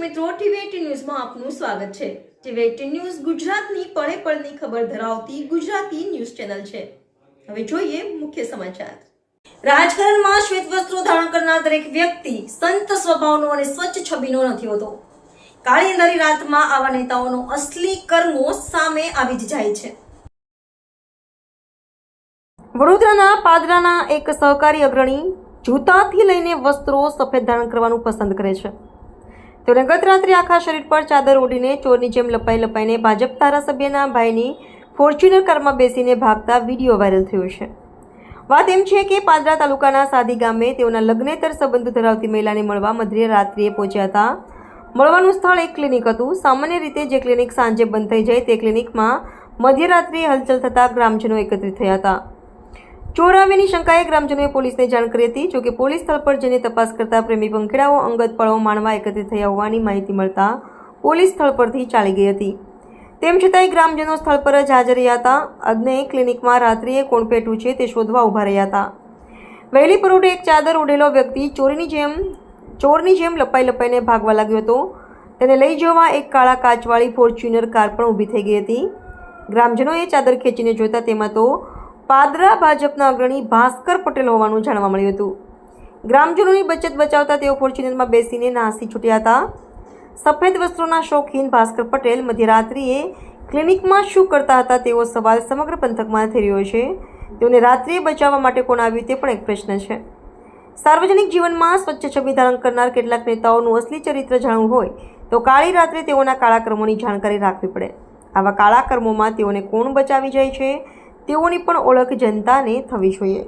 મિત્રો, ટીવી ન્યૂઝમાં આપનું સ્વાગત છે. ટીવી ન્યૂઝ ગુજરાતની પળે પળની ખબર ધરાવતી ગુજરાતી ન્યૂઝ ચેનલ છે. હવે જોઈએ મુખ્ય સમાચાર. રાજકારણમાં શ્વેત વસ્ત્રો ધારણ કરનાર દરેક વ્યક્તિ સંત સ્વભાવનો અને સ્વચ્છ છબીનો નથી હોતો. કાળી અંધારી રાતમાં આવા નેતાઓનો અસલી કર્મો સામે આવી જ જાય છે. વડોદરાના પાદરાના એક સહકારી અગ્રણી જૂતાથી લઈને વસ્ત્રો સફેદ ધારણ કરવાનું પસંદ કરે છે. તેઓને ગત આખા શરીર પર ચાદર ઓઢીને ચોરની જેમ લપાઈ લપાઈને ભાજપ ધારાસભ્યના ભાઈની ફોર્ચ્યુનર કારમાં બેસીને ભાગતા વીડિયો વાયરલ થયો છે. વાત એમ છે કે પાદરા તાલુકાના સાદી ગામે તેઓના લગ્નેતર સંબંધ ધરાવતી મહિલાને મળવા મધ્ય રાત્રિએ પહોંચ્યા હતા. મળવાનું સ્થળ એક ક્લિનિક હતું. સામાન્ય રીતે જે ક્લિનિક સાંજે બંધ થઈ જાય તે ક્લિનિકમાં મધ્યરાત્રિએ હલચલ થતાં ગ્રામજનો એકત્રિત થયા હતા. ચોર આવ્યાની શંકાએ ગ્રામજનોએ પોલીસને જાણ કરી હતી. જોકે પોલીસ સ્થળ પર જઈને તપાસ કરતા પ્રેમી પંખેડાઓ અંગત પળો માણવા એકત્રિત થયા હોવાની માહિતી મળતા પોલીસ સ્થળ પરથી ચાલી ગઈ હતી. તેમ છતાંય ગ્રામજનો સ્થળ પર જ હાજર રહ્યા હતા. અને ક્લિનિકમાં રાત્રિએ કોણ પેટું છે તે શોધવા ઊભા રહ્યા હતા. વહેલી પરોઢે એક ચાદર ઓઢેલો વ્યક્તિ ચોરીની જેમ, ચોરની જેમ લપાઈ લપાઈને ભાગવા લાગ્યો હતો. તેને લઈ જવા એક કાળા કાચવાળી ફોર્ચ્યુનર કાર પણ ઊભી થઈ ગઈ હતી. ગ્રામજનોએ ચાદર ખેંચીને જોતા તેમાં તો પાદરા ભાજપના અગ્રણી ભાસ્કર પટેલ હોવાનું જાણવા મળ્યું હતું. ગ્રામજનોની બચત બચાવતા તેઓ ફોર્ચ્યુનરમાં બેસીને નાસી છૂટ્યા હતા. સફેદ વસ્ત્રોના શોખીન ભાસ્કર પટેલ મધ્યરાત્રિએ ક્લિનિકમાં શું કરતા હતા તેવો સવાલ સમગ્ર પંથકમાં થઈ રહ્યો છે. તેઓને રાત્રિએ બચાવવા માટે કોણ આવ્યું તે પણ એક પ્રશ્ન છે. સાર્વજનિક જીવનમાં સ્વચ્છ છબી ધારણ કરનાર કેટલાક નેતાઓનું અસલી ચરિત્ર જાણવું હોય તો કાળી રાત્રે તેઓના કાળા કર્મોની જાણકારી રાખવી પડે. આવા કાળા કર્મોમાં તેઓને કોણ બચાવી જાય છે? તેઓની પણ ઓળખ જનતાને થવી જોઈએ.